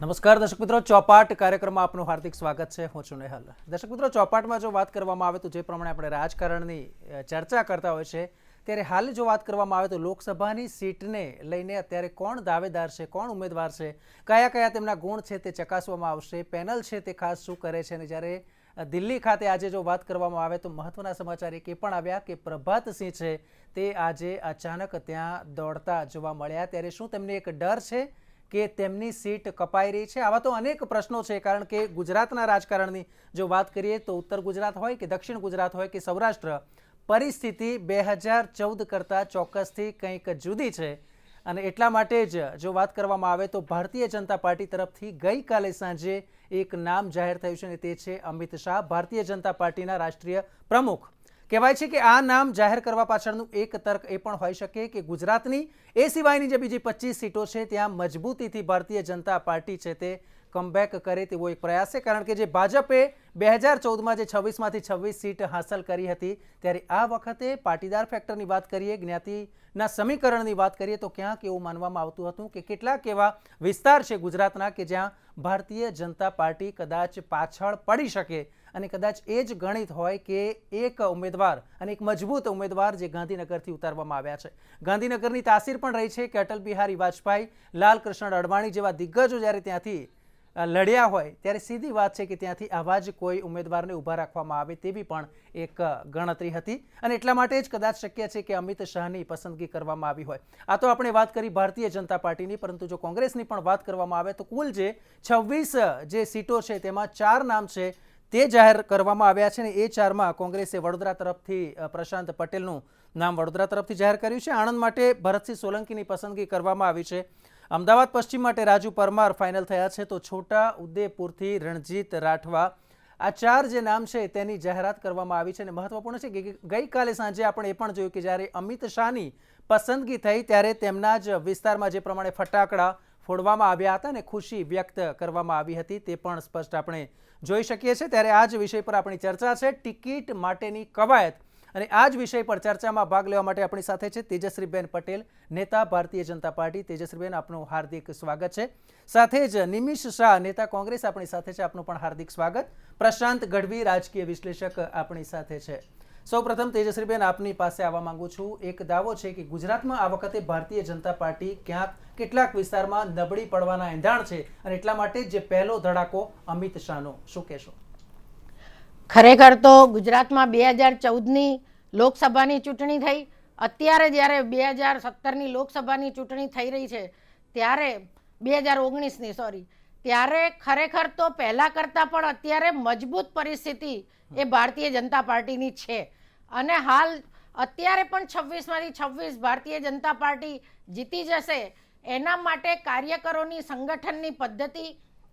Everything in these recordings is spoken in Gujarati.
નમસ્કાર, દર્શક મિત્રો. ચોપાટ કાર્યક્રમમાં આપનું હાર્દિક સ્વાગત છે. હું છું નેહલ. દર્શક મિત્રો, ચોપાટમાં જો વાત કરવામાં આવે તો જે પ્રમાણે આપણે રાજકારણની ચર્ચા કરતા હોય છે, ત્યારે હાલ જો વાત કરવામાં આવે તો લોકસભાની સીટને લઈને અત્યારે કોણ દાવેદાર છે, કોણ ઉમેદવાર છે, કયા કયા તેમના ગુણ છે તે ચકાસવામાં આવશે, પેનલ છે તે ખાસ શું કરે છે, અને જ્યારે દિલ્હી ખાતે આજે જો વાત કરવામાં આવે તો મહત્વના સમાચાર એક એ પણ આવ્યા કે પ્રભાતસિંહ છે તે આજે અચાનક ત્યાં દોડતા જોવા મળ્યા. ત્યારે શું તેમને એક ડર છે? કે તેમની સીટ કપાઈ રહી છે? આવા તો અનેક પ્રશ્નો છે, કારણ કે ગુજરાતના રાજકારણની જો વાત કરીએ તો ઉત્તર ગુજરાત હોય કે દક્ષિણ ગુજરાત હોય કે સૌરાષ્ટ્ર, પરિસ્થિતિ બે હજાર ચૌદ કરતાં ચોક્કસથી કંઈક જુદી છે. અને એટલા માટે જ જો વાત કરવામાં આવે તો ભારતીય જનતા પાર્ટી તરફથી ગઈકાલે સાંજે એક નામ જાહેર થયું છે અને તે છે અમિત શાહ, ભારતીય જનતા પાર્ટીના રાષ્ટ્રીય પ્રમુખ. કહેવાય છે કે આ નામ જાહેર કરવા પાછળનું એક તર્ક એ પણ હોઈ શકે કે ગુજરાતની એ સિવાયની જે બીજી પચીસ સીટો છે, ત્યાં મજબૂતીથી ભારતીય જનતા પાર્ટી છે તે કમબેક કરે તેવો એક પ્રયાસ છે. કારણ કે જે ભાજપે બે હજાર ચૌદમાં જે છવ્વીસમાંથી છવ્વીસ સીટ હાંસલ કરી હતી, ત્યારે આ વખતે પાટીદાર ફેક્ટરની વાત કરીએ, જ્ઞાતિના સમીકરણની વાત કરીએ, તો ક્યાંક એવું માનવામાં આવતું હતું કે કેટલાક એવા વિસ્તાર છે ગુજરાતના કે જ્યાં ભારતીય જનતા પાર્ટી કદાચ પાછળ પડી શકે અને કદાચ એ જ ગણિત હોય કે એક ઉમેદવાર અને એક મજબૂત ઉમેદવાર જે ગાંધીનગરથી ઉતારવામાં આવ્યા છે. ગાંધીનગરની તાસીર પણ રહી છે કે અટલ બિહારી વાજપેયી, લાલકૃષ્ણ અડવાણી જેવા દિગ્ગજો જ્યારે ત્યાંથી લડ્યા હોય ત્યારે સીધી વાત છે કે ત્યાંથી આવા જ કોઈ ઉમેદવારને ઊભા રાખવામાં આવે તેવી પણ એક ગણતરી હતી. અને એટલા માટે જ કદાચ શક્ય છે કે અમિત શાહની પસંદગી કરવામાં આવી હોય. આ તો આપણે વાત કરી ભારતીય જનતા પાર્ટીની, પરંતુ જો કોંગ્રેસની પણ વાત કરવામાં આવે તો કુલ જે છવ્વીસ જે સીટો છે તેમાં ચાર નામ છે તે જાહેર કરવામાં આવ્યા છે ને એ ચારમાં કોંગ્રેસે વડોદરા તરફથી પ્રશાંત પટેલનું નામ વડોદરા તરફથી જાહેર કર્યું છે. આણંદ માટે ભરતસિંહ સોલંકીની પસંદગી કરવામાં આવી છે. અમદાવાદ પશ્ચિમ માટે રાજુ પરમાર ફાઇનલ થયા છે. તો છોટા ઉદેપુરથી રણજીત રાઠવા. આ ચાર જે નામ છે તેની જાહેરાત કરવામાં આવી છે અને મહત્વપૂર્ણ છે કે ગઈકાલે સાંજે આપણે એ પણ જોયું કે જ્યારે અમિત શાહની પસંદગી થઈ ત્યારે તેમના જ વિસ્તારમાં જે પ્રમાણે ફટાકડા ફોડવામાં આવ્યા હતા અને ખુશી વ્યક્ત કરવામાં આવી હતી તે પણ સ્પષ્ટ આપણે જોઈ શકીએ છીએ. ત્યારે આ જ વિષય પર આપણી ચર્ચા છે. ટિકિટ માટેની કવાયત. અને આ જ વિષય પર ચર્ચામાં ભાગ લેવા માટે આપણી સાથે છે તેજશ્રીબેન પટેલ, નેતા ભારતીય જનતા પાર્ટી. તેજશ્રીબેન આપનું હાર્દિક સ્વાગત છે. સાથે જ નિમિષ શાહ, નેતા કોંગ્રેસ, આપણી સાથે છે. આપનું પણ હાર્દિક સ્વાગત. પ્રશાંત ગઢવી, રાજકીય વિશ્લેષક આપણી સાથે છે. સૌપ્રથમ તેજસ્વીબેન આપની પાસે આવવા માંગુ છું. એક દાવો છે કે ગુજરાતમાં આ વખતે ભારતીય જનતા પાર્ટી ક્યાંક કેટલાક વિસ્તારમાં નબળી પડવાના એંધાણ છે અને એટલા માટે જે પહેલો ધડાકો અમિત શાહનો. શું કહેશો? ખરેખર તો ગુજરાતમાં બે હજાર ચૌદની લોકસભાની ચૂંટણી થઈ. અત્યારે જ્યારે બે હજાર સત્તરની લોકસભાની ચૂંટણી થઈ રહી છે, ત્યારે બે હજાર ઓગણીસની સોરી ત્યારે ખરેખર તો પહેલાં કરતાં પણ અત્યારે મજબૂત પરિસ્થિતિ એ ભારતીય જનતા પાર્ટીની છે. અને હાલ અત્યારે પણ છવ્વીસમાંથી છવ્વીસ ભારતીય જનતા પાર્ટી જીતી જશે, એના માટે કાર્યકરોની સંગઠનની પદ્ધતિ,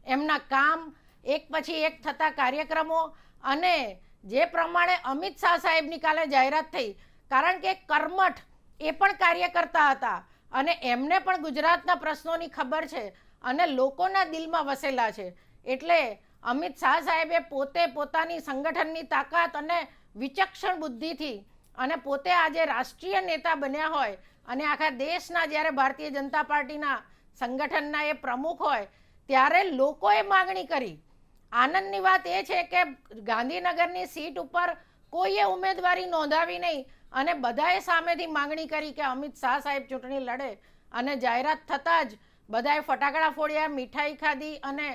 એમના કામ, એક પછી એક થતા કાર્યક્રમો અને જે પ્રમાણે અમિત શાહ સાહેબની કાલે જાહેરાત થઈ, કારણ કે કર્મઠ એ પણ કાર્યકર્તા હતા અને એમને પણ ગુજરાતના પ્રશ્નોની ખબર છે. અને લોકોના દિલમાં વસેલા છે. એટલે અમિત શાહ સાહેબે પોતે પોતાની સંગઠનની તાકાત અને વિચક્ષણ બુદ્ધિથી અને પોતે આજે રાષ્ટ્રીય નેતા બન્યા હોય અને આખા દેશના જ્યારે ભારતીય જનતા પાર્ટીના સંગઠનના એ પ્રમુખ હોય, ત્યારે લોકોએ માગણી કરી. આનંદની વાત એ છે કે ગાંધીનગરની સીટ ઉપર કોઈએ ઉમેદવારી નોંધાવી નહીં અને બધાએ સામેથી માંગણી કરી કે અમિત શાહ સાહેબ ચૂંટણી લડે અને જાહેરાત થતાં જ બધાએ ફટાકડા ફોડ્યા મીઠાઈ ખાધી અને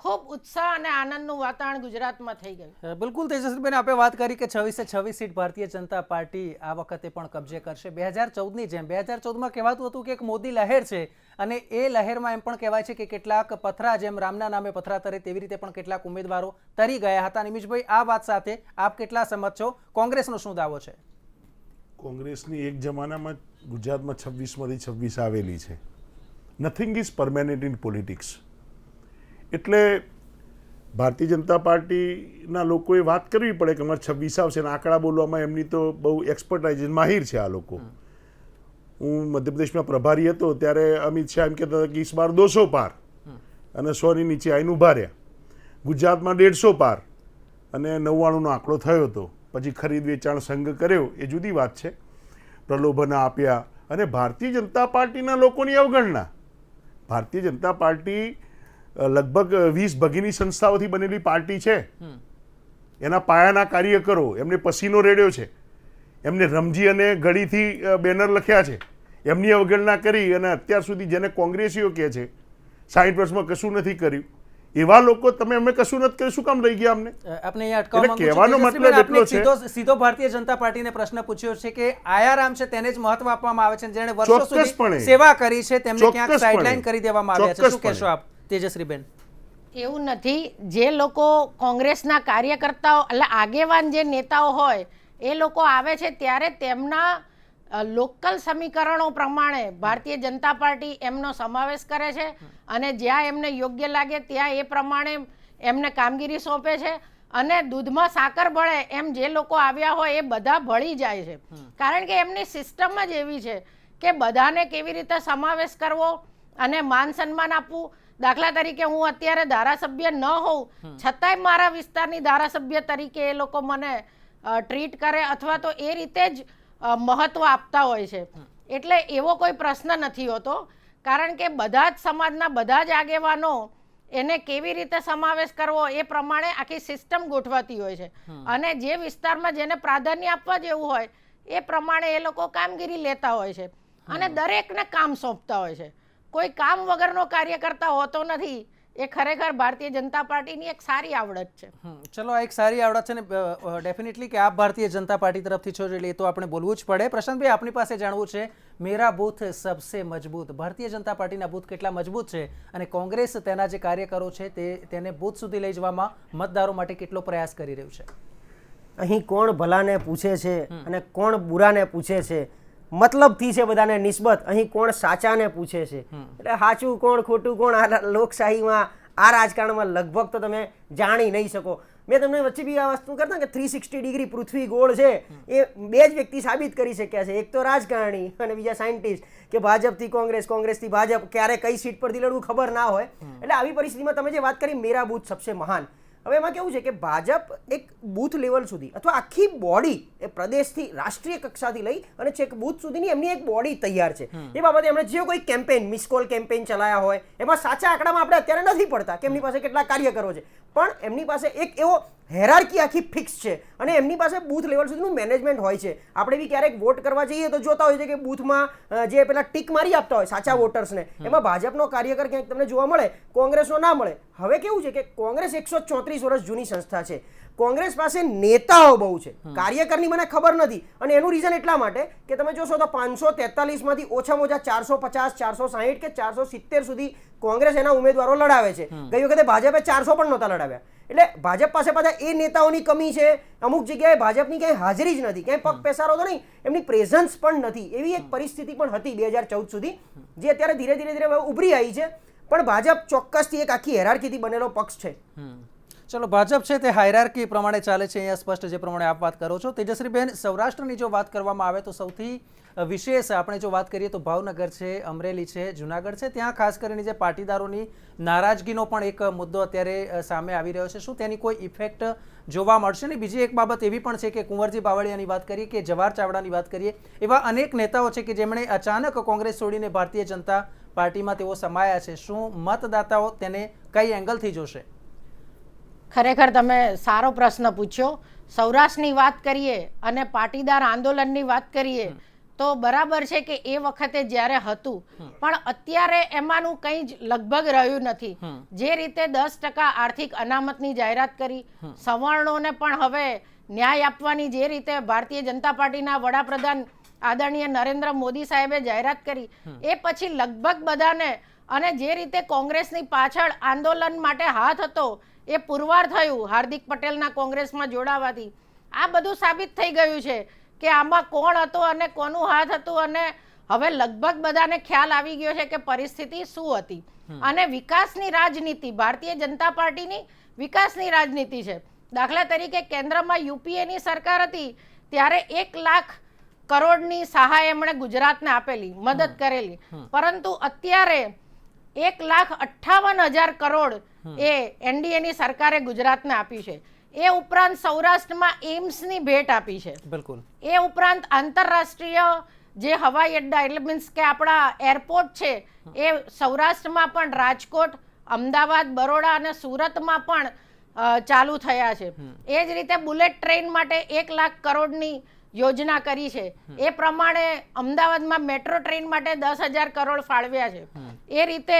ખૂબ ઉત્સાહ અને આનંદનું વાતાવરણ ગુજરાતમાં થઈ ગયું. બિલકુલ તેજસ્વીબેન આપણે વાત કરી કે છવ્વીસે છવ્વીસ સીટ ભારતીય જનતા પાર્ટી આ વખતે પણ કબજે કરશે. બે હજાર ચૌદની જેમ બે હજાર ચૌદમાં કહેવાતું હતું કે એક મોદી લહેર છે અને એ લહેરમાં એમ પણ કહેવાય છે કે કેટલાક પથરા જેમ રામના નામે પથરા તરે તેવી રીતે પણ કેટલાક ઉમેદવારો તરી ગયા હતા. નિમિષભાઈ આ વાત સાથે આપ કેટલા સંમત છો? કોંગ્રેસનો શું દાવો છે? કોંગ્રેસની એક જમાનામાં ગુજરાતમાં છવ્વીસમાંથી છવ્વીસ આવેલી છે. Nothing is permanent in politics એટલે ભારતીય જનતા પાર્ટીના લોકોએ વાત કરવી પડે કે અમારે છવ્વીસ આવશે અને આંકડા બોલવામાં એમની તો બહુ એક્સપર્ટાઇઝ માહિર છે આ લોકો. હું મધ્યપ્રદેશમાં પ્રભારી હતો ત્યારે અમિત શાહ એમ કહેતા હતા કે ઈસ બાર દોસો પાર. અને સોની નીચે આવીને ઊભા રહ્યા. ગુજરાતમાં દેડસો પાર. અને નવ્વાણુંનો આંકડો થયો હતો. પછી ખરીદ વેચાણ સંઘ કર્યો. એ જુદી વાત છે. પ્રલોભન આપ્યા. અને ભારતીય જનતા પાર્ટીના લોકોની અવગણના. ભારતીય જનતા પાર્ટી લગભગ વીસ ભગીની સંસ્થાઓથી બનેલી પાર્ટી છે. એના પાયાના કાર્યકરો એમને પસીનો રેડ્યો છે. એમને રમજી અને ઘડીથી બેનર લખ્યા છે. એમની અવગણના કરી અને અત્યાર સુધી જેને કોંગ્રેસીઓ કહે છે સાઈઠ વર્ષમાં કશું નથી કર્યું. એવા લોકો તમે અમે કશું નથી કર્યું. શું કામ રહી ગયા અમને? અટકાવવા માંગુ કહેવાનો મતલબ એટલો છે- સીધો સીધો ભારતીય જનતા પાર્ટીને પ્રશ્ન પૂછ્યો છે કે આયારામ છે તેને જ મહત્વ આપવામાં આવે છે જેણે વર્ષો સુધી સેવા કરી છે તેમને ક્યાંક. સાઇડલાઇન કરી દેવામાં આવ્યા છે. શું કહેશો આપ તેજશ્રીબેન એવું નથી. જે લોકો કોંગ્રેસના કાર્યકર્તાઓ એટલે આગેવાન જે નેતાઓ હોય એ લોકો આવે છે ત્યારે તેમના લોકલ સમીકરણો પ્રમાણે ભારતીય જનતા પાર્ટી એમનો સમાવેશ કરે છે અને જ્યાં એમને યોગ્ય લાગે ત્યાં એ પ્રમાણે એમને કામગીરી સોંપે છે અને દૂધમાં સાકર ભળે એમ જે લોકો આવ્યા હોય એ બધા ભળી જાય છે. કારણ કે એમની સિસ્ટમ જ એવી છે કે બધાને કેવી રીતે સમાવેશ કરવો અને માન સન્માન આપવું. દાખલા તરીકે હું અત્યારે ધારાસભ્ય ન હોઉં છતાંય મારા વિસ્તારની ધારાસભ્ય તરીકે એ લોકો મને ટ્રીટ કરે અથવા તો એ રીતે જ અ, મહત્વ આપતા હોય છે. એટલે એવો કોઈ પ્રશ્ન નથી હોતો. કારણ કે બધા જ સમાજના બધા જ આગેવાનો એને કેવી રીતે સમાવેશ કરવો એ પ્રમાણે આખી સિસ્ટમ ગોઠવાતી હોય છે. અને જે વિસ્તારમાં જેને પ્રાધાન્ય આપવા જેવું હોય એ પ્રમાણે એ લોકો કામગીરી લેતા હોય છે. અને દરેકને કામ સોંપતા હોય છે. કોઈ કામ વગરનો કાર્ય કરતા હોતો નથી. એ ખરેખર ભારતીય જનતા પાર્ટીની એક સારી આવડત છે. હમ, ચલો આ એક સારી આવડત છે ને ડેફિનેટલી કે આપ ભારતીય જનતા પાર્ટી તરફથી છો એટલે એ તો આપણે બોલવું જ પડે. પ્રશાંતભાઈ આપની પાસે જાણવું છે મેરા બૂથ સબસે મજબૂત ભારતીય જનતા પાર્ટીના બૂથ કેટલા મજબૂત છે અને કોંગ્રેસ તેના જે કાર્યકરો છે તે તેને બૂથ સુધી લઈ જવામાં મતદારો માટે કેટલો પ્રયાસ કરી રહ્યું છે? અહીં કોણ ભલાને પૂછે છે અને કોણ બુરાને પૂછે છે મતલબથી છે બધાને નિસ્બત. અહીં કોણ સાચાને પૂછે છે? એટલે સાચું કોણ ખોટું કોણ આ લોકશાહીમાં આ રાજકારણમાં લગભગ તો તમે જાણી નહીં શકો. મેં તમને વચ્ચે બી આ વસ્તુ કરતા કે થ્રી સિક્સટી ડિગ્રી પૃથ્વી ગોળ છે. એ બે જ વ્યક્તિ સાબિત કરી શક્યા છે. એક તો રાજકારણી અને બીજા સાયન્ટિસ્ટ કે ભાજપથી કોંગ્રેસ કોંગ્રેસથી ભાજપ. ક્યારે કઈ સીટ પરથી લડવું ખબર ના હોય. એટલે આવી પરિસ્થિતિમાં તમે જે વાત કરી મેરા બુથ સબસે મહાન. હવે એમાં કેવું છે કે ભાજપ એક બૂથ લેવલ સુધી અથવા આખી બોડી એ પ્રદેશથી રાષ્ટ્રીય કક્ષાથી લઈ અને છેક બૂથ સુધીની એમની એક બોડી તૈયાર છે. એ બાબતે એમણે જે કોઈ કેમ્પેન મિસકોલ કેમ્પેન ચલાયા હોય એમાં સાચા આંકડામાં આપણે અત્યારે નથી પડતા કે એમની પાસે કેટલા કાર્યકરો છે. પણ એમની પાસે એક એવો હેરાર્કી આખી ફિક્સ છે. અને એમની પાસે બૂથ લેવલ સુધીનું મેનેજમેન્ટ હોય છે. આપણે બી ક્યારેક વોટ કરવા જઈએ તો જોતા હોય છે કે બૂથમાં જે પેલા ટીક મારી આપતા હોય સાચા વોટર્સને એમાં ભાજપનો કાર્યકર ક્યાંક તમને જોવા મળે કોંગ્રેસનો ના મળે. હવે કેવું છે કે કોંગ્રેસ એકસો ચોત્રીસ વર્ષ જૂની સંસ્થા છે. કોંગ્રેસ પાસે નેતાઓ બહુ છે. કાર્યકરની મને ખબર નથી. અને એનું રીઝન એટલા માટે કે તમે જોશો તો પાંચસો તેતાલીસમાંથી ઓછામાં ઓછા ચારસો પચાસ ચારસો સાહીઠ કે ચારસો સિત્તેર સુધી કોંગ્રેસ એના ઉમેદવારો લડાવે છે. ગઈ વખતે ભાજપે ચારસો પણ નહોતા લડાવ્યા. એટલે ભાજપ પાસે પાછા એ નેતાઓની કમી છે અમુક જગ્યાએ ભાજપની ક્યાંય હાજરી જ નથી ક્યાંય પગ પેસારો તો નહીં એમની પ્રેઝન્સ પણ નથી. એવી એક પરિસ્થિતિ પણ હતી બે હજાર ચૌદ સુધી જે અત્યારે ધીરે ધીરે ધીરે ઉભરી આવી છે. પણ ભાજપ ચોક્કસથી એક આખી હેરારકીથી બનેલો પક્ષ છે. ચલો ભાજપ છે તે હાયરાર્કી પ્રમાણે ચાલે છે અહીંયા સ્પષ્ટ જે પ્રમાણે આપ વાત કરો છો. તેજશ્રીબેન સૌરાષ્ટ્રની જો વાત કરવામાં આવે તો સૌથી વિશેષ આપણે જો વાત કરીએ તો ભાવનગર છે અમરેલી છે જુનાગઢ છે. ત્યાં ખાસ કરીને જે પાટીદારોની નારાજગીનો પણ એક મુદ્દો અત્યારે સામે આવી રહ્યો છે. શું તેની કોઈ ઇફેક્ટ જોવા મળશે? ને બીજી એક બાબત એવી પણ છે કે કુંવરજી બાવળિયાની વાત કરીએ કે જવાહર ચાવડાની વાત કરીએ એવા અનેક નેતાઓ છે કે જેમણે અચાનક કોંગ્રેસ છોડીને ભારતીય જનતા પાર્ટીમાં તેઓ સમાયા છે. શું મતદાતાઓ તેને કઈ એંગલથી જોશે? ખરેખર તમે સારો પ્રશ્ન પૂછ્યો. સૌરાષ્ટ્રની વાત કરીએ અને પાટીદાર આંદોલનની વાત કરીએ તો બરાબર છે કે એ વખતે જ્યારે હતું. પણ અત્યારે એમાંનું કંઈ જ લગભગ રહ્યું નથી. જે રીતે દસ ટકા આર્થિક અનામતની જાહેરાત કરી સવર્ણોને પણ હવે ન્યાય આપવાની જે રીતે ભારતીય જનતા પાર્ટીના વડાપ્રધાન આદરણીય નરેન્દ્ર મોદી સાહેબે જાહેરાત કરી એ પછી લગભગ બધાને અને જે રીતે કોંગ્રેસની પાછળ આંદોલન માટે હાથ હતો એ પુરવાર થયું. હાર્દિક પટેલના કોંગ્રેસમાં જોડાવાથી. આ બધું સાબિત થઈ ગયું છે. કે આમાં કોણ હતો અને કોનું હાથ હતું અને હવે લગભગ બધાને ખ્યાલ આવી ગયો છે કે પરિસ્થિતિ શું હતી. અને વિકાસની રાજનીતિ ભારતીય જનતા પાર્ટીની વિકાસની રાજનીતિ છે. દાખલા તરીકે કેન્દ્રમાં યુપીએની સરકાર હતી ત્યારે એક લાખ કરોડની સહાય એમણે ગુજરાતને આપેલી મદદ કરેલી. પરંતુ અત્યારે એક લાખ અઠ્ઠાવન હજાર કરોડ એ એનડીએની સરકારે ગુજરાતને આપી છે. એ ઉપરાંત સૌરાષ્ટ્રમાં એમ્સની ભેટ આપી છે. બિલકુલ. એ ઉપરાંત આંતરરાષ્ટ્રીય જે હવાઈ અડ્ડા એટલે મીન્સ કે આપણા એરપોર્ટ છે એ સૌરાષ્ટ્રમાં પણ રાજકોટ અમદાવાદ બરોડા અને સુરતમાં પણ ચાલુ થયા છે. એ જ રીતે બુલેટ ટ્રેન માટે એક લાખ કરોડની યોજના કરી છે. એ પ્રમાણે અમદાવાદમાં મેટ્રો ટ્રેન માટે દસ હજાર કરોડ ફાળવ્યા છે. એ રીતે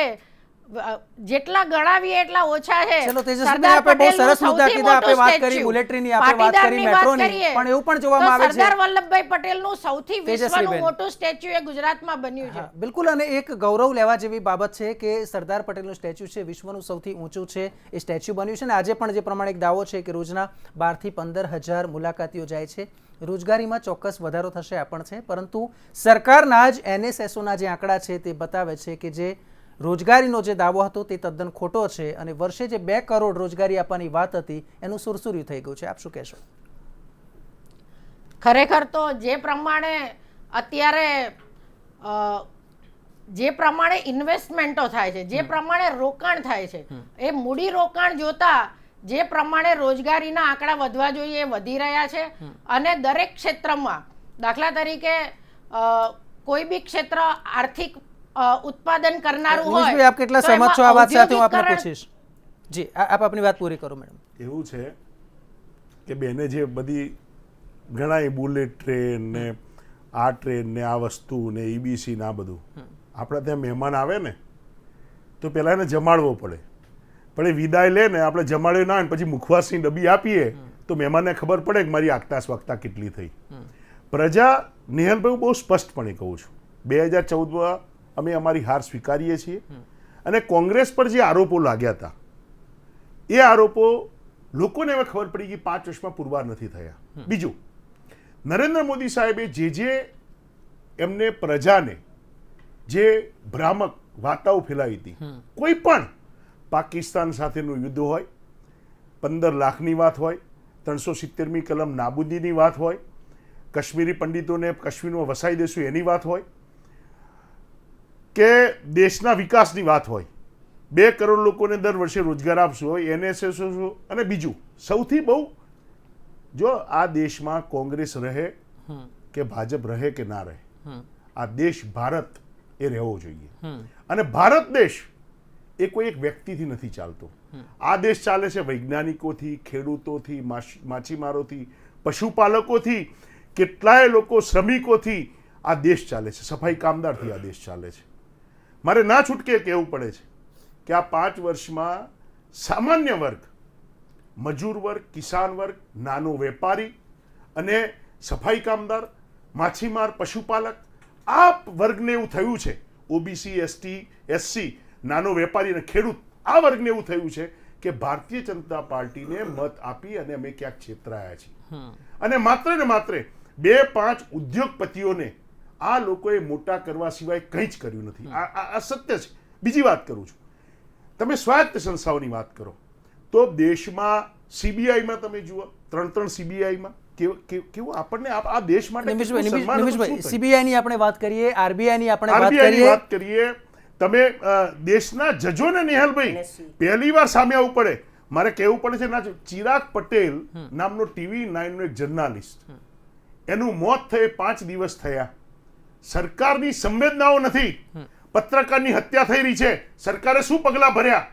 જેટલા ગણાવીએ એટલા ઓછા છે. ચલો તેજસ્વીભાઈ આપણે બહુ સરસ મુદ્દા કીધા આપણે વાત કરી. બુલેટરીની આપણે વાત કરી મેટ્રોની પણ એવું પણ જોવામાં આવે છે. સરદાર વલ્લભભાઈ પટેલનું સૌથી વિશ્વનું મોટું સ્ટેચ્યુ એ ગુજરાતમાં બન્યું છે. બિલકુલ અને એક ગૌરવ લેવા જેવી બાબત છે કે સરદાર પટેલનું સ્ટેચ્યુ છે વિશ્વનું સૌથી ઊંચું છે એ સ્ટેચ્યુ બન્યું છે અને આજે પણ જે પ્રમાણે એક દાવો છે કે રોજના બારથી પંદર હજાર મુલાકાતીઓ જાય છે રોજગારીમાં ચોક્કસ વધારો થશે આ પણ છે પરંતુ સરકારના જ એનએસએસઓના જે આંકડા છે તે બતાવે છે કે જે રોજગારીનો જે દાવો હતો તે તદ્દન ખોટો છે અને વર્ષે જે બે કરોડ રોજગારી આપવાની વાત હતી એનું સુરસુર્યું થઈ ગયું છે. આપ શું કહેશો? ખરેખર તો જે પ્રમાણે અત્યારે જે પ્રમાણે ઇન્વેસ્ટમેન્ટો થાય છે જે પ્રમાણે રોકાણ થાય છે એ મૂડી રોકાણ જોતા જે પ્રમાણે રોજગારીના આંકડા વધવા જોઈએ એ વધી રહ્યા છે અને દરેક ક્ષેત્રમાં દાખલા તરીકે કોઈ બી ક્ષેત્ર આર્થિક ઉત્પાદન કરનારું હોય આપ કેટલા સહમત છો આ વાત સાથે હું આપને પૂછીશ? જી આપ આપની વાત પૂરી કરો મેડમ. એવું છે કે બેને જે બધી ઘણા બુલેટ ટ્રેન ને આ ટ્રેન ને આ વસ્તુ ને ઈબીસી ને આ બધું આપણે ત્યાં મહેમાન આવે ને તો પહેલાં એને જમાડવો પડે. પણ એ વિદાય લે ને આપણે જમાડ્યો ના હોય પછી મુખવાસની ડબ્બી આપીએ તો મહેમાનને ખબર પડે કે મારી આગતા સ્વાગતા કેટલી થઈ. પ્રજા નિહલભાઈ હું બહુ સ્પષ્ટપણે કહું છું. બે હજાર ચૌદમાં અમે અમારી હાર સ્વીકારીએ છીએ. અને કોંગ્રેસ પર જે આરોપો લાગ્યા હતા એ આરોપો લોકોને હવે ખબર પડી કે પાંચ વર્ષમાં પુરવાર નથી થયા. બીજું નરેન્દ્ર મોદી સાહેબે જે જે એમને પ્રજાને જે ભ્રામક વાર્તાઓ ફેલાવી હતી કોઈ પણ પાકિસ્તાન સાથેનું યુદ્ધ હોય પંદર લાખની વાત હોય ત્રણસો સિત્તેરમી કલમ નાબૂદીની વાત હોય કાશ્મીરી પંડિતોને કાશ્મીરમાં વસાઈ દેશું એની વાત હોય કે દેશના વિકાસની વાત હોય. બે કરોડ લોકોને દર વર્ષે રોજગાર આપશું હોય એનએસએસ અને બીજું. સૌથી બહુ જો આ દેશમાં કોંગ્રેસ રહે કે ભાજપ રહે કે ના રહે આ દેશ ભારત એ રહેવો જોઈએ. અને ભારત દેશ એ કોઈ એક વ્યક્તિથી નથી ચાલતો. આ દેશ ચાલે છે વૈજ્ઞાનિકોથી ખેડૂતોથી માછ- માછીમારોથી પશુપાલકોથી કેટલાય લોકો શ્રમિકોથી આ દેશ ચાલે છે. સફાઈ કામદારથી આ દેશ ચાલે છે. મારે ના છૂટકે કહેવું પડે છે કે આ પાંચ વર્ષમાં સામાન્ય વર્ગ મજૂર વર્ગ કિસાન વર્ગ નાનો વેપારી અને સફાઈ કામદાર માછીમાર પશુપાલક આ વર્ગને એવું થયું છે ઓબીસી એસટી એસસી નાનો વેપારી અને ખેડૂત આ વર્ગને એવું થયું છે કે ભારતીય જનતા પાર્ટીને મત આપી અને અમે ક્યાંક છેતરાયા છીએ. અને માત્ર ને માત્ર બે પાંચ ઉદ્યોગપતિઓને આ લોકોએ મોટા કરવા સિવાય કંઈ જ કર્યું નથી. આ આ- આ સત્ય છે. બીજી વાત કરું છું. તમે સ્વાયત્ત સંસ્થાઓની વાત કરો. તો દેશમાં સીબીઆઈમાં તમે જુઓ ત્રણ ત્રણ સીબીઆઈમાં કેવું આપણને આ દેશ માટે નિમિષભાઈ કેટલું નિમિષ- સન્માન હતું, નિમિષભાઈ શું થયું? સીબીઆઈ ની આપણે વાત કરીએ આરબીઆઈ ની આપણે વાતની કરીએ. વાત કરીએ. તમે દેશના જજોને નિહાલભાઈ. પહેલી વાર સામે આવવું પડે. મારે કહેવું પડે છે ના ચિરાગ પટેલ નામનો ટીવી નાઇનનો એક જર્નાલિસ્ટ. એનું મોત થયે પાંચ દિવસ થયા. સરકારની સંવેદનાઓ નથી. પત્રકારની હત્યા થઈ રહી છે. સરકારે શું પગલાં ભર્યા?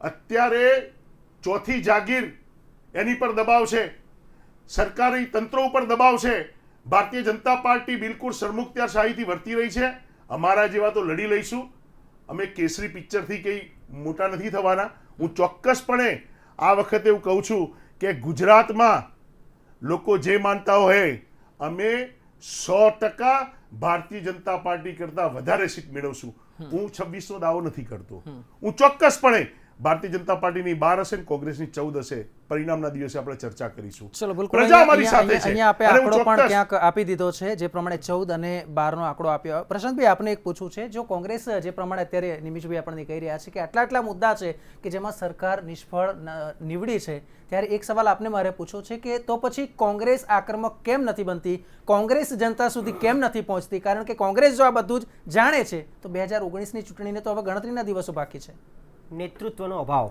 અત્યારે ચોથી જાગીર એની પર દબાવ છે. સરકારી તંત્રો ઉપર દબાવ છે. ભારતીય જનતા પાર્ટી બિલકુલ સરમુખત્યારશાહીથી વર્તી રહી છે. અમારા જેવા તો લડી લઈશું. અમે કેસરી પિક્ચરથી કંઈ મોટા નથી થવાના. હું ચોક્કસપણે આ વખતે હું કહું છું કે ગુજરાતમાં લોકો જે માનતા હોય અમે સો ટકા ભારતીય જનતા પાર્ટી કરતાં વધારે સીટ મેળવશું. હું છવ્વીસનો દાવો નથી કરતો. હું ચોક્કસપણે ભારતીય જનતા પાર્ટીની બાર હશે ને કોંગ્રેસની ચૌદ હશે પરિણામના દિવસે આપણે ચર્ચા કરીશું. ચલો બિલકુલ. પ્રજા અમારી સાથે છે. અહીંયા આપે આંકડો પણ ક્યાંક આપી દીધો છે જે પ્રમાણે ચૌદ અને બારનો આંકડો આપ્યો. પ્રશાંતભાઈ આપને એક પૂછવું છે જો કોંગ્રેસ જે પ્રમાણે અત્યારે નિમિષભાઈ આપણને કહી રહ્યા છે કે આટલા આટલા મુદ્દા છે કે જેમાં સરકાર નિષ્ફળ નીવડી છે ત્યારે એક સવાલ આપને મારે પૂછવો છે કે તો પછી કોંગ્રેસ આક્રમક કેમ નથી બનતી? કોંગ્રેસ જનતા સુધી કેમ નથી પહોંચતી? કારણ કે કોંગ્રેસ જો આ બધું જ જાણે છે તો બે હજાર ઓગણીસની ચૂંટણીને તો હવે ગણતરીના દિવસો બાકી છે. નેતૃત્વનો અભાવ.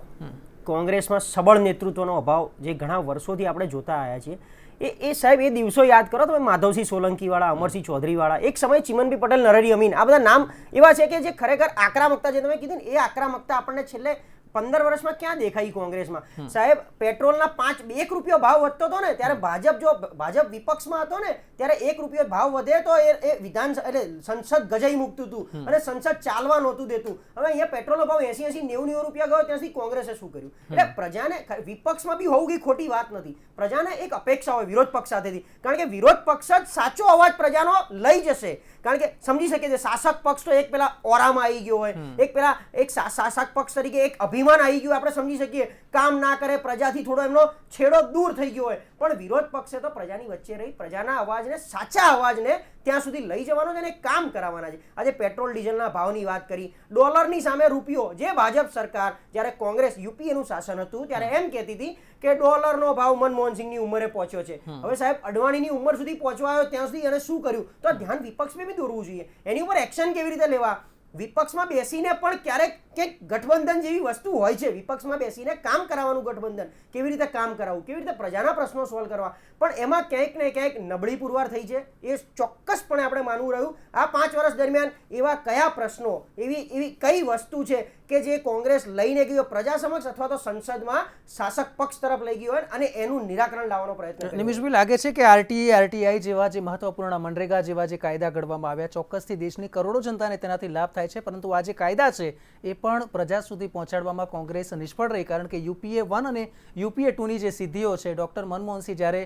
કોંગ્રેસમાં સબળ નેતૃત્વનો અભાવ જે ઘણા વર્ષોથી આપણે જોતા આવ્યા છીએ. એ એ સાહેબ, એ દિવસો યાદ કરો તમે, માધવસિંહ સોલંકીવાળા, અમરસિંહ ચૌધરીવાળા, એક સમયે ચિમનભાઈ પટેલ નરહરી અમીન, આ બધા નામ એવા છે કે જે ખરેખર આક્રમકતા જે તમે કીધી ને, એ આક્રમકતા આપણને છેલ્લે પંદર વર્ષમાં ક્યાં દેખાઈ કોંગ્રેસમાં? સાહેબ પેટ્રોલના પાંચ એક રૂપિયો ભાવ વધતો હતો ને ત્યારે ભાજપ જો ભાજપ વિપક્ષમાં હતો ને ત્યારે એક રૂપિયો ભાવ વધે તો એ એ વિધાન એટલે સંસદ ગજાઈ મૂકતું હતું અને સંસદ ચાલવા નહોતું દેતું. હવે અહીંયા પેટ્રોલનો ભાવ એસી એસી નેવું નેવું રૂપિયા ગયો ત્યાંથી કોંગ્રેસે શું કર્યું? એટલે પ્રજાને વિપક્ષમાં બી હોવું કઈ ખોટી વાત નથી. પ્રજાને એક અપેક્ષા હોય વિરોધ પક્ષ સાથેથી. કારણ કે વિરોધ પક્ષ જ સાચો અવાજ પ્રજાનો લઈ જશે. કારણ કે સમજી શકે છે શાસક પક્ષ તો એક પેલા ઓરામાં આવી ગયો હોય. એક પેલા એક શાસક પક્ષ તરીકે એક અભિમાન આવી ગયું આપણે સમજી શકીએ. કામ ના કરે પ્રજાથી થોડો એમનો છેડો દૂર થઈ ગયો હોય. પણ વિરોધ પક્ષે તો પ્રજાની વચ્ચે રહી પ્રજાના અવાજને સાચા અવાજને ત્યાં સુધી લઈ જવાનો છે અને કામ કરાવવાના છે. આજે પેટ્રોલ ડીઝલના ભાવની વાત કરી ડોલરની સામે રૂપિયો. જે ભાજપ સરકાર જ્યારે કોંગ્રેસ યુપીએનું શાસન હતું ત્યારે એમ કહેતી હતી કે ડોલરનો ભાવ મનમોહન સિંહની ઉંમરે પહોંચ્યો છે. હવે સાહેબ અડવાણીની ઉંમર સુધી પહોંચવા આવ્યો ત્યાં સુધી એને શું કર્યું? તો ધ્યાન વિપક્ષને બી દોરવું જોઈએ. એની ઉપર એક્શન કેવી રીતે લેવા? વિપક્ષમાં બેસીને પણ ક્યારેક કંઈક ગઠબંધન જેવી વસ્તુ હોય છે. વિપક્ષમાં બેસીને કામ કરાવવાનું ગઠબંધન, કેવી રીતે કામ કરાવવું, કેવી રીતે પ્રજાના પ્રશ્નો સોલ્વ કરવા. પણ એમાં ક્યાંક ને ક્યાંક નબળી પુરવાર થઈ છે. એ ચોક્કસપણે આપણે માનવું રહ્યું. આ પાંચ વર્ષ દરમિયાન એવા કયા પ્રશ્નો, એવી એવી કઈ વસ્તુ છે કે જે કોંગ્રેસ લઈને ગયો પ્રજા સમક્ષ અથવા તો સંસદમાં શાસક પક્ષ તરફ લઈ ગયો હોય અને એનું નિરાકરણ લાવવાનો પ્રયત્ન નિમિષભાઈ લાગે છે કે આરટીએ, આરટીઆઈ જેવા જે મહત્વપૂર્ણ મનરેગા જેવા જે કાયદા ઘડવામાં આવ્યા, ચોક્કસથી દેશની કરોડો જનતાને તેનાથી લાભ થાય છે પરંતુ આ જે કાયદા છે એ પણ પ્રજા સુધી પહોંચાડવામાં કોંગ્રેસ નિષ્ફળ રહી કારણ કે યુપીએ વન અને યુપીએ ટુની જે સિદ્ધિઓ છે ડૉક્ટર મનમોહનસિંહ જ્યારે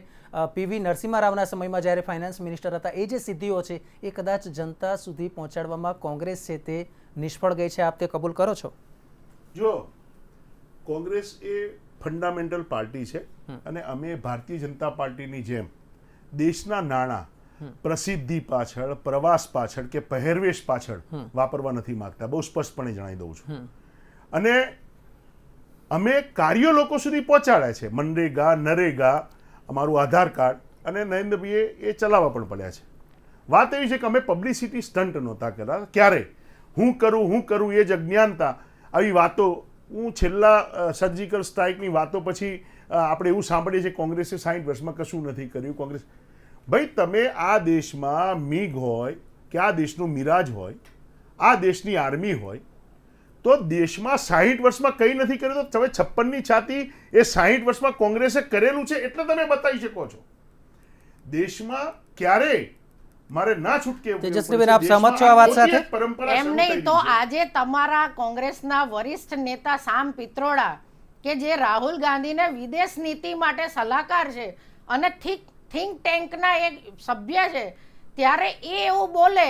પીવી નરસિંહા રાવના સમયમાં જ્યારે ફાઇનાન્સ મિનિસ્ટર હતા એ જે સિદ્ધિઓ છે એ કદાચ જનતા સુધી પહોંચાડવામાં કોંગ્રેસ છે તે નિષ્ફળ ગઈ છે. આપ તે કબૂલ કરો છો? જો કોંગ્રેસ એ ફંડામેન્ટલ પાર્ટી છે અને અમે ભારતીય જનતા પાર્ટીની જેમ દેશના નાણાં પ્રસિદ્ધિ પાછળ, પ્રવાસ પાછળ કે પહેરવેશ પાછળ વાપરવા નથી માંગતા. બહુ સ્પષ્ટપણે જણાવી દઉં છું. અને અમે કાર્યો લોકો સુધી પહોંચાડ્યા છે. મનરેગા, નરેગા, અમારું આધાર કાર્ડ અને નરેન્દ્રભાઈએ એ ચલાવવા પણ પડ્યા છે. વાત એવી છે કે અમે પબ્લિસિટી સ્ટન્ટ નહોતા કરતા ક્યારે? હું કરું હું કરું એ જ અજ્ઞાનતા. આવી વાતો, હું છેલ્લા સર્જિકલ સ્ટ્રાઇકની વાતો પછી આપણે એવું સાંભળીએ છીએ કોંગ્રેસે સાઠ વર્ષમાં કશું નથી કર્યું. કોંગ્રેસ ભાઈ તમે આ દેશમાં મિગ હોય કે આ દેશનું મિરાજ હોય આ દેશની આર્મી હોય તો દેશમાં સાહીઠ વર્ષમાં કંઈ નથી કર્યું તો તમે છપ્પનની છાતી એ સાહીઠ વર્ષમાં કોંગ્રેસે કરેલું છે એટલે તમે બતાવી શકો છો. દેશમાં ક્યારે મારે ના છૂટકે તેજસ્વીબેન, આપ સહમત છો આ વાત સાથે? એમ નહીં તો આજે તમારા કોંગ્રેસના વરિષ્ઠ નેતા સામ પિત્રોડા કે જે રાહુલ ગાંધીને વિદેશ નીતિ માટે સલાહકાર છે અને થિંક થિંક ટેન્કના એક સભ્ય છે, ત્યારે એ એવું બોલે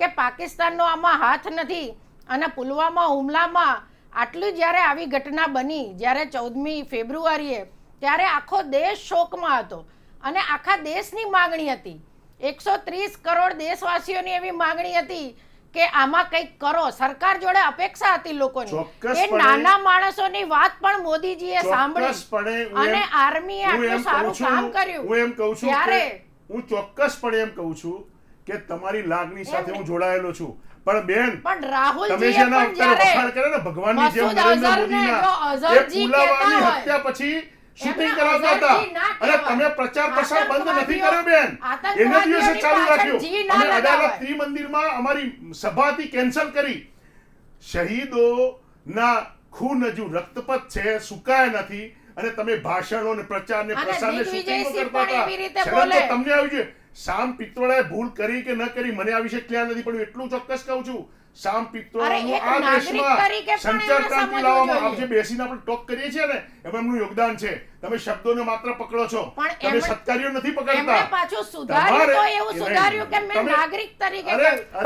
કે પાકિસ્તાનનો આમાં હાથ નથી અને પુલવામા, હુમલામાં આટલી જ્યારે આવી ઘટના બની, જ્યારે ચૌદમી ફેબ્રુઆરીએ, ત્યારે આખો દેશ શોકમાં હતો અને આખા દેશની માગણી હતી. એકસો ત્રીસ કરોડ દેશવાસીઓની એવી માગણી હતી કે આમાં કંઈક કરો. સરકાર જોડે અપેક્ષા હતી લોકોની. એ નાના માણસોની વાત પણ મોદીજીએ સાંભળી. અને આર્મીએ આટલું સારું કામ કર્યું. હું એમ કહું છું ત્યારે હું ચોક્કસપણે એમ કહું છું કે તમારી લાગણી સાથે હું જોડાયેલો છું. પણ બેન પણ રાહુલ તમે જેના અત્યારે વખાણ કરે ને ભગવાનની જેમ નરેન્દ્ર મોદીના એ પુલાવાની હત્યા પછી શૂટિંગ કરાવતા હતા. ના અને તમે પ્રચાર પ્રસાર બંધ નથી કર્યો બેન. એને દિવસે ચાલુ રાખ્યો. અમે અદાલત ત્રિ મંદિરમાં અમારી સભાથી કેન્સલ કરી. શહીદોના ખૂન હજુ રક્તપત છે સુકાયા નથી. અને તમે ભાષણો ને પ્રચાર ને પ્રસાર ને શૂટિંગો કરતા હતા. શરમ તો તમને આવી છે શામ પિત્રોડાએ ભૂલ કરી કે ન કરી મને આ વિશે ખ્યાલ નથી પણ એટલું ચોક્કસ કહું છું શામ પિત્રોડાનું એક આ દેશમાં સંચાર ક્રાંતિ લાવવામાં. આપ જે બેસીને આપણે ટોક કરીએ છીએ ને એમાં એમનું યોગદાન છે. તમે શબ્દોને માત્ર પકડો છો. પણ તમે સત્કાર્યો નથી એમણે પકડતા પાછું સુધાર્યું તો એવું સુધાર્યું કે મેં નાગરિક તરીકે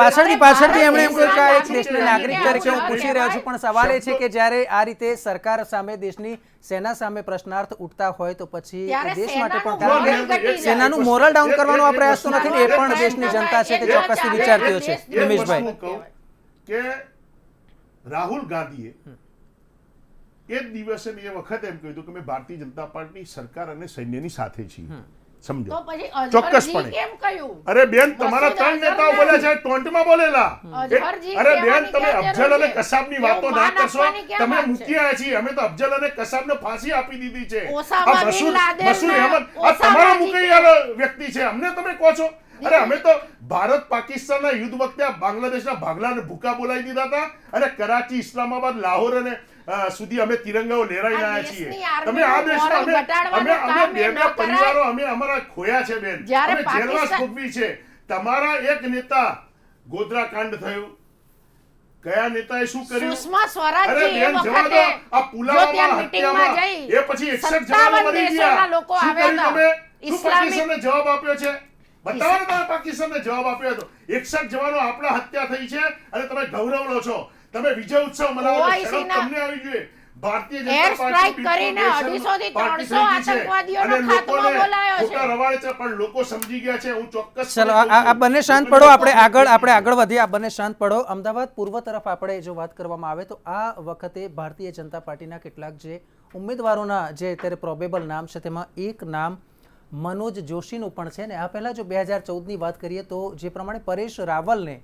પાછળથી પાછળથી એમણે એમ કહ્યું કે આ એક દેશના નાગરિક તરીકે હું પૂછી રહ્યો છું પણ સવાલ એ છે કે જ્યારે આ રીતે સરકાર સામે દેશની સેના સામે પ્રશ્નાર્થ ઉઠતા હોય તો પછી દેશ માટે પણ સેનાનું કારણ મોરલ ડાઉન કરવાનો આ પ્રયાસ તો નથી ને એ પણ દેશની જનતા છે તે ચોક્કસથી ચાલે, વિચારતી એક છે રમેશભાઈ. નિમેશભાઈ હું કહું. કે રાહુલ ગાંધીએ એ જ દિવસે ને એ વખતે એમ કહ્યું હતું કે મેં ભારતીય જનતા પાર્ટી સરકાર અને સૈન્યની સાથે છીએ. સમજો. તો પછી અઝહરજી ચોક્કસપણે. કેમ કહ્યું? અરે બેન તમારા ત્રણ નેતાઓ બોલ્યા છે ટોન્ટમાં બોલેલા. અરે બેન તમે અફજલ અને કસાબ કસાબની વાતો ના કરશો? તમે મૂકી આવ્યા છીએ. અમે તો અફજલ અને કસાબને ફાંસી આપી દીધી છે. આ મસૂદ- મસૂદ અહેમદ, આ તમારા મૂકી વ્યક્તિ છે. અમને તમે કહો છો. અરે અમે તો ભારત પાકિસ્તાનના યુદ્ધ વખતે આ બાંગ્લાદેશના ભાગલાને ભૂકા બોલાવી દીધા હતા અને કરાચી ઇસ્લામાબાદ લાહોર અને સુધી અમે તિરંગાઓ લહેરાઈને રહ્યા છીએ. તમે આ દેશમાં અમે અમે અમે બે બે પરિવારો અમે અમારા ખોયા છે બેન. અમે જેલમાં પાકિસ્તાન- છે. તમારા એક નેતા ગોધરા કાંડ થયું. કયા નેતાએ શું કર્યું? સુષ્મા અરે સ્વરાજજી એ બેન જવા દો. આ મીટિંગમાં હત્યામાં એ પછી 61 જવાનો મરી દેશોના ગયા. લોકો આવ્યા હતા. તમે? ઇસ્લામિક- જવાબ આપ્યો છે? બતાવો તમે પાકિસ્તાનને જવાબ આપ્યો હતો 61 જવાનો આપણા હત્યા થઈ છે અને તમે ગૌરવ લો છો. તમે વિજય ઉત્સવ મનાવો તમને આવી જોઈએ. Bharatiya Janata air party strike કરીને people 250 થી પાર્ટી 300 થઈ ગઈ છે. આતંકવાદીઓનો અને ખાત્મો લોકોને બોલાયો છે. ખોટા રવાડે છે પણ લોકો સમજી ગયા છે. હું ચોક્કસ ચલો આ- આ આ બંને શાંત પડો. આપણે આગળ આપણે આગળ વધીએ. બંને શાંત પડો. અમદાવાદ પૂર્વ તરફ આપણે વાત કરવામાં આવે તો આ વખતે ભારતીય જનતા પાર્ટીના કેટલાક જે ઉમેદવારોના જે અત્યારે પ્રોબેબલ નામ છે તેમાં એક નામ મનોજ જોશીનું પણ છે ને, આ પહેલાં જો બે હજાર ચૌદની વાત કરીએ તો જે પ્રમાણે પરેશ રાવલને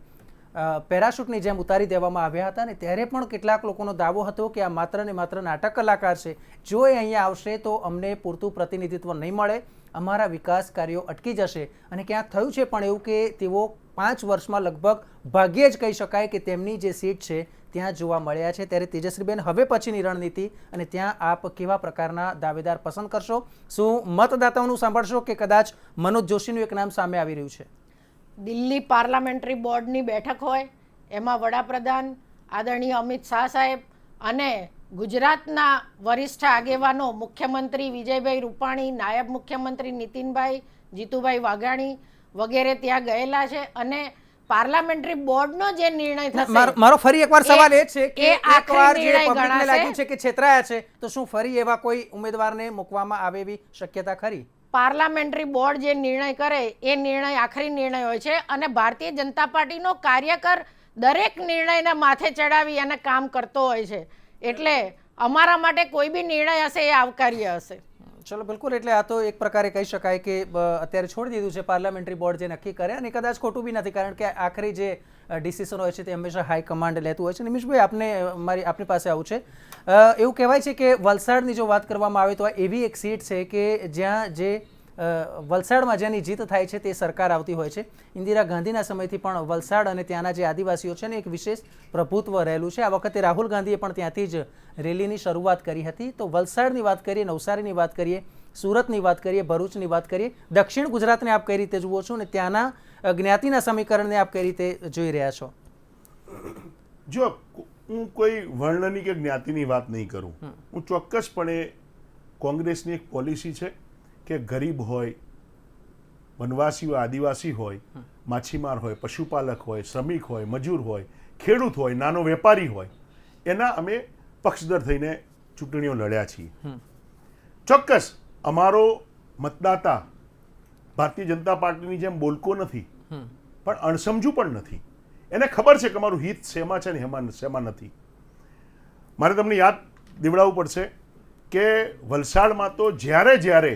પેરાશૂટની જેમ ઉતારી દેવામાં આવ્યા હતા ને, ત્યારે પણ કેટલાક લોકોનો દાવો હતો કે આ માત્ર ને માત્ર નાટક કલાકાર છે. જો એ અહીંયા આવશે તો અમને પૂરતું પ્રતિનિધિત્વ નહીં મળે, અમારા વિકાસ કાર્યો અટકી જશે. અને ક્યાંક થયું છે પણ એવું કે તેઓ પાંચ વર્ષમાં લગભગ ભાગ્યે જ કહી શકાય કે તેમની જે સીટ છે, ત્યાં જોવા મળ્યા છે. ત્યારે તેજસ્વીબેન હવે પછીની રણનીતિ અને ત્યાં આપ કેવા પ્રકારના દાવેદાર પસંદ કરશો? શું મતદાતાઓનું સાંભળશો કે કદાચ મનોજ જોશીનું એક નામ સામે આવી રહ્યું છે? દિલ્હી પાર્લામેન્ટરી બોર્ડની બેઠક હોય, એમાં વડાપ્રધાન આદરણીય અમિત શાહ સાહેબ અને ગુજરાતના વરિષ્ઠ આગેવાનો મુખ્યમંત્રી વિજયભાઈ રૂપાણી, નાયબ મુખ્યમંત્રી નીતિનભાઈ જીતુભાઈ વાઘાણી વગેરે ત્યાં ગયેલા છે અને પાર્લામેન્ટરી બોર્ડનો જે નિર્ણય થશે મારો ફરી એકવાર સવાલ એ છે કે એકવાર જે પબ્લિકને લાગ્યું છે કે છેતરાયા છે તો શું ફરી એવા કોઈ ઉમેદવારને મૂકવામાં આવે એવી શક્યતા ખરી? પાર્લામેન્ટરી બોર્ડ જે નિર્ણય કરે એ નિર્ણય આખરી નિર્ણય હોય છે અને ભારતીય જનતા પાર્ટીનો કાર્યકર દરેક નિર્ણયને માથે ચડાવી અને કામ કરતો હોય છે. એટલે અમારા માટે કોઈ બી નિર્ણય હશે એ આવકાર્ય હશે. ચલો, બિલકુલ, એટલે આ તો એક પ્રકારે કહી શકાય કે અત્યારે છોડી દીધું છે, પાર્લામેન્ટરી બોર્ડ જે નક્કી કરે, અને કદાચ ખોટું બી નથી, કારણ કે આખરી જે ડિસિઝન હોય છે, તે હંમેશા હાઈ કમાન્ડ લેતું હોય છે. નિમિષભાઈ આપને મારી, આપની પાસે આવું છે. એવું કહેવાય છે કે વલસાડની જો વાત કરવામાં આવે તો એવી એક સીટ છે કે જ્યાં જે વલસાડમાં જેની જીત થાય છે તે સરકાર આવતી હોય છે. ઇન્દિરા ગાંધીના સમયથી પણ વલસાડ અને ત્યાંના જે આદિવાસીઓ છે ને એક વિશેષ પ્રભુત્વ રહેલું છે. આ વખતે રાહુલ ગાંધીએ પણ ત્યાંથી જ રેલીની શરૂઆત કરી હતી. તો વલસાડની વાત કરીએ નવસારીની વાત કરીએ સુરતની વાત કરીએ ભરૂચની વાત કરીએ દક્ષિણ ગુજરાતને આપ કઈ રીતે જુઓ છો અને ત્યાંના જ્ઞાતિના સમીકરણને આપ કઈ રીતે જોઈ રહ્યા છો? જો હું કોઈ વર્ણની કે જ્ઞાતિની વાત નહીં કરું હું ચોક્કસપણે કોંગ્રેસની એક પોલિસી છે. કે ગરીબ હોય વનવાસી હોય આદિવાસી હોય માછીમાર હોય પશુપાલક હોય શ્રમિક હોય મજૂર હોય ખેડૂત હોય નાનો વેપારી હોય એના અમે પક્ષદર થઈને ચૂંટણીઓ લડ્યા છીએ. ચોક્કસ અમારો મતદાતા ભારતીય જનતા પાર્ટીની જેમ બોલકો નથી પણ અણસમજુ પણ નથી. એને ખબર છે કે અમારું હિત શેમાં છે ને હેમાં શેમાં નથી. મારે તમને યાદ દેવડાવવું પડશે કે વલસાડમાં તો જ્યારે જ્યારે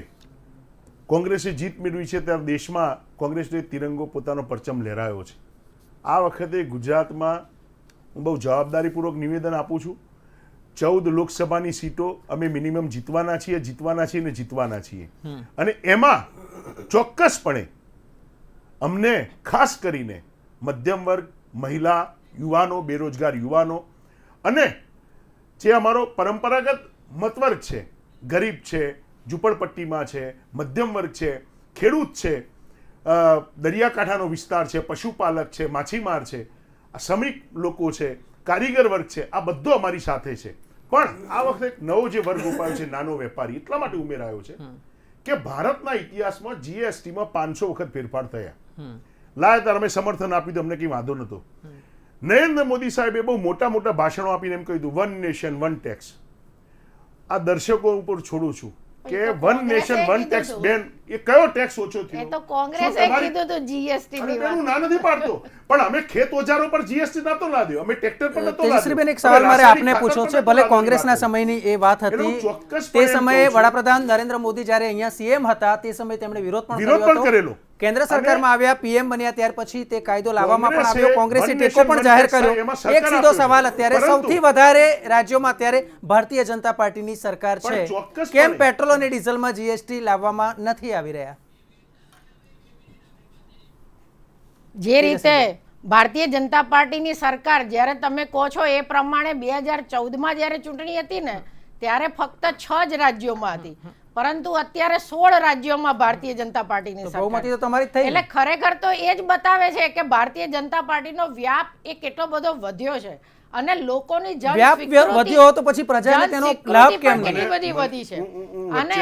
કોંગ્રેસે જીત મેળવી છે ત્યારે દેશમાં કોંગ્રેસનો તિરંગો પોતાનો પરચમ લહેરાયો છે. આ વખતે ગુજરાતમાં હું બહુ જવાબદારીપૂર્વક નિવેદન આપું છું. ચૌદ લોકસભાની સીટો અમે મિનિમમ જીતવાના છીએ જીતવાના છીએ ને જીતવાના છીએ. અને એમાં ચોક્કસપણે અમને ખાસ કરીને મધ્યમ વર્ગ મહિલા યુવાનો બેરોજગાર યુવાનો અને જે અમારો પરંપરાગત મતવર્ગ છે ગરીબ છે ઝૂંપડપટ્ટીમાં છે મધ્યમ વર્ગ છે ખેડૂત છે દરિયાકાંઠાનો વિસ્તાર છે પશુપાલક છે માછીમાર છે આ શ્રમિક લોકો છે કારીગર વર્ગ છે આ બધો અમારી સાથે છે. પણ આ વખતે એક નવો જે વર્ગ ઉપાયો છે નાનો વેપારી એટલા માટે ઉમેરાયો છે કે ભારતના ઇતિહાસમાં જીએસટીમાં પાંચસો વખત ફેરફાર થયા. લાયા તાર અમે સમર્થન આપ્યું અમને કંઈ વાંધો નહોતો. નરેન્દ્ર મોદી સાહેબે બહુ મોટા મોટા ભાષણો આપીને એમ કહ્યું હતું વન નેશન વન ટેક્સ આ દર્શકો ઉપર છોડું છું. કે વન નેશન વન ટેક્સ બેન એ કયો ટેક્સ ઓછો થયો? એ તો કોંગ્રેસે કીધું તો જીએસટી ની વાત. ના નથી પાડતો. પણ અમે ખેત ઓજારો પર જીએસટી નતો લાદ્યો. અમે ટ્રેક્ટર પર નતો લાદ્યો. તેજસ્વીબેન એક સવાલ મારે આપને પૂછો છે. ભલે કોંગ્રેસના સમય સમયની એ વાત હતી તે સમયે વડાપ્રધાન નરેન્દ્ર મોદી જ્યારે અહીંયા સીએમ હતા તે સમયે તેમણે વિરોધ પણ વિરોધ કર્યો પણ હતો. કરેલો. કેન્દ્ર સરકારમાં આવ્યા પીએમ બન્યા ત્યાર પછી તે કાયદો લાવવામાં પણ કોંગ્રેસે આવ્યો. કોંગ્રેસે ટેકો પણ જાહેર કર્યો. એક સીધો સવાલ અત્યારે સૌથી વધારે રાજ્યોમાં અત્યારે ભારતીય જનતા પાર્ટીની સરકાર છે. કેમ પેટ્રોલ અને ડીઝલમાં જીએસટી લાવવામાં નથી આવી રહ્યા. જે રીતે ભારતીય જનતા પાર્ટીની સરકાર જ્યારે તમે કહો છો એ પ્રમાણે બે હજાર ચૌદમાં જ્યારે ચૂંટણી હતી ને ત્યારે ફક્ત છ જ રાજ્યોમાં હતી. પરંતુ અત્યારે સોળ રાજ્યોમાં ભારતીય જનતા પાર્ટીની બહુમતી તો તમારી થઈ એટલે ખરેખર તો એ જ બતાવે છે કે ભારતીય જનતા પાર્ટીનો વ્યાપ એ કેટલો બધો વધ્યો છે. અને લોકોની જન વ્યાપ વધ્યો તો પછી પ્રજાને તેનો લાભ કેમ નથી કેટલી બધી વધી છે. અને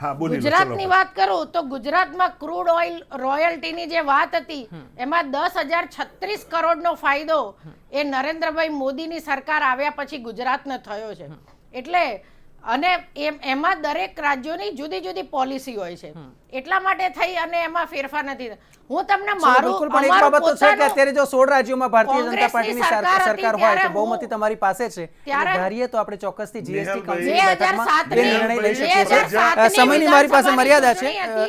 હા બોલી ગુજરાતની વાત કરું તો ગુજરાતમાં ક્રૂડ ઓઇલ રોયલ્ટીની જે વાત હતી એમાં દસ હજાર છત્રીસ કરોડનો ફાયદો એ નરેન્દ્રભાઈ મોદીની સરકાર આવ્યા પછી ગુજરાતને થયો છે. એટલે અને એમ એમાં દરેક રાજ્યોની જુદી જુદી પોલિસી હોય છે. એટલા માટે થઈ અને એમાં ફેરફાર નથી. હું તમને મારું પણ એક બાબત તો છે કે અત્યારે જો સોળ રાજ્યોમાં ભારતીય જનતા પાર્ટીની સરકાર હોય તો બહુમતી તમારી પાસે છે. ત્યારે- ધારીએ તો આપણે ચોક્કસથી જીએસટી કાઉન્સિલની બેઠકમાં નિર્ણય લઈ શકીએ છીએ. સમયની મારી પાસે મર્યાદા છે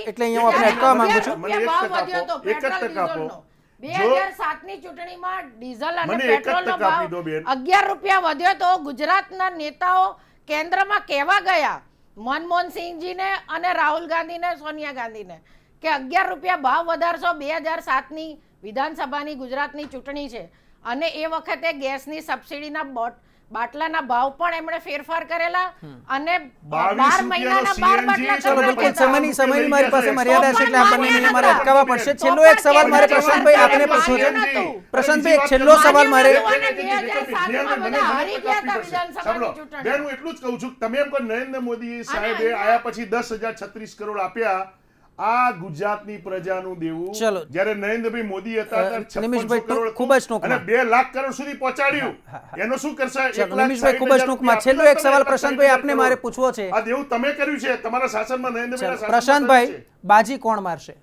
એટલે અહીંયા હું આપણે અટકાવવા માંગુ છું. મને એક જ ટકા આપો. ડીઝલનો. જો- 2007 ની ચૂંટણીમાં ડીઝલ અને પેટ્રોલનો ભાવ અગિયાર રૂપિયા વધ્યો તો ગુજરાતના નેતાઓ કેન્દ્રમાં કહેવા ગયા, મનમોહનસિંહજીને અને રાહુલ ગાંધીને, સોનિયા ગાંધીને, કે 11 રૂપિયા ભાવ વધારશો 2007 ની વિધાનસભાની ગુજરાતની ચૂંટણી છે. અને એ વખતે ગેસની સબસિડીના બોટ બાટલાના ભાવ પણ એમણે ફેરફાર કરેલા અને બાવીસ બાર મહિનાના બાર રૂપિયાનો બાટલા CNG ચલો. સમયની સમયની મારી પાસે મર્યાદા છે એટલે તો આ પણ બંને માન્ય મારે અટકાવવા પડશે. છેલ્લો એક સવાલ મારે પ્રશાંતભાઈ આપને પૂછવો છે. પ્રશાંતભાઈ એક છેલ્લો સવાલ મારે માન્ય નતું. અને 2007 માં બધા હારી ગયા હતા વિધાનસભાની સાંભળો, ચૂંટણી. બેન હું એટલું જ કહું છું. તમે એમ કહો નરેન્દ્ર મોદી સાહેબે આયા પછી દસ હજાર છત્રીસ કરોડ આપ્યા. આ ગુજરાતની પ્રજાનું દેવું. ચલો. જ્યારે નરેન્દ્રભાઈ મોદી હતા ત્યારે 5600 નિમિષભાઈ, કરોડ ખૂબ જ ટૂંકમાં. અને બે લાખ કરોડ સુધી પહોંચાડ્યું. એનો શું કરશે? નિમિષભાઈ, ખૂબ જ ટૂંકમાં. છેલ્લો એક સવાલ પ્રશાંતભાઈ આપને મારે પૂછવો છે. આ દેવું તમે કર્યું છે? તમારા શાસનમાં નરેન્દ્રભાઈ પ્રશાંતભાઈ બાજી કોણ મારશે?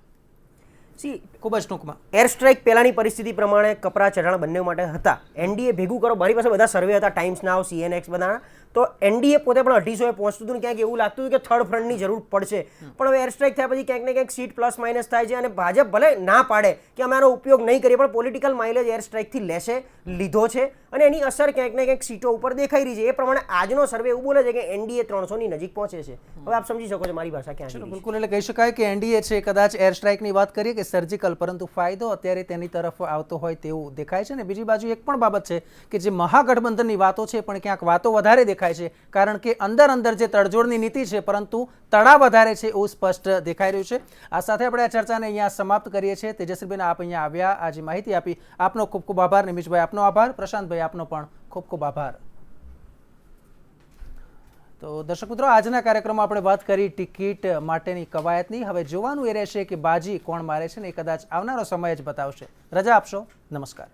સી ખૂબ જ ટૂંકમાં એર સ્ટ્રાઇક પહેલાની પરિસ્થિતિ પ્રમાણે કપરા ચઢાણ બંને માટે હતા. એનડીએ ભેગું કરો. મારી પાસે બધા સર્વે હતા. ટાઈમ્સ નાવ સીએનએક્સ બધા તો એનડીએ પોતે પણ અઢીસો એ પહોંચતું હતું ને ક્યાંક એવું લાગતું હતું કે થર્ડ ફ્રન્ટની જરૂર પડશે. પણ હવે એર સ્ટ્રાઇક થયા પછી ક્યાંક ને ક્યાંક સીટ પ્લસ માઇનસ થાય છે અને ભાજપ ભલે ના પાડે કે અમે આનો ઉપયોગ નહીં કરીએ પણ પોલિટિકલ માઇલેજ એર સ્ટ્રાઇકથી લેશે લીધો છે અને એની અસર ક્યાંક ને ક્યાંક સીટો ઉપર દેખાઈ રહી છે. એ પ્રમાણે આજનો સર્વે એવું બોલે છે કે એનડીએ ત્રણસોની નજીક પહોંચે છે. હવે આપ સમજી શકો છો મારી ભાષા ક્યાં બિલકુલ એટલે કહી શકાય કે એનડીએ છે કદાચ એર સ્ટ્રાઇકની વાત કરીએ કે સર્જિકલ પરંતુ ફાયદો અત્યારે તેની તરફ આવતો હોય તેવું દેખાય છે. ને બીજી બાજુ એક પણ બાબત છે કે જે મહાગઠબંધનની વાતો છે પણ ક્યાંક વાતો વધારે દેખાય છે. કારણ કે અંદર અંદર જે તડજોડની નીતિ છે, પરંતુ તળા વધારે છે એવું સ્પષ્ટ દેખાઈ રહ્યું છે. આ સાથે આપણે આ ચર્ચાને અહીંયા સમાપ્ત કરીએ છીએ. તેજસ્વીબેન, આપ અહીંયા આવ્યા, આજે માહિતી આપી. આપનો ખૂબ ખૂબ આભાર. નિમિષભાઈ, આપનો આભાર. પ્રશાંતભાઈ, આપનો પણ ખૂબ ખૂબ આભાર. તો દર્શક મિત્રો, આજના કાર્યક્રમમાં આપણે વાત કરી ટિકિટ માટેની કવાયતની. હવે જોવાનું એ રહેશે કે બાજી કોણ મારે છે ને એ કદાચ આવનારો સમય જ બતાવશે. રજા આપશો. નમસ્કાર.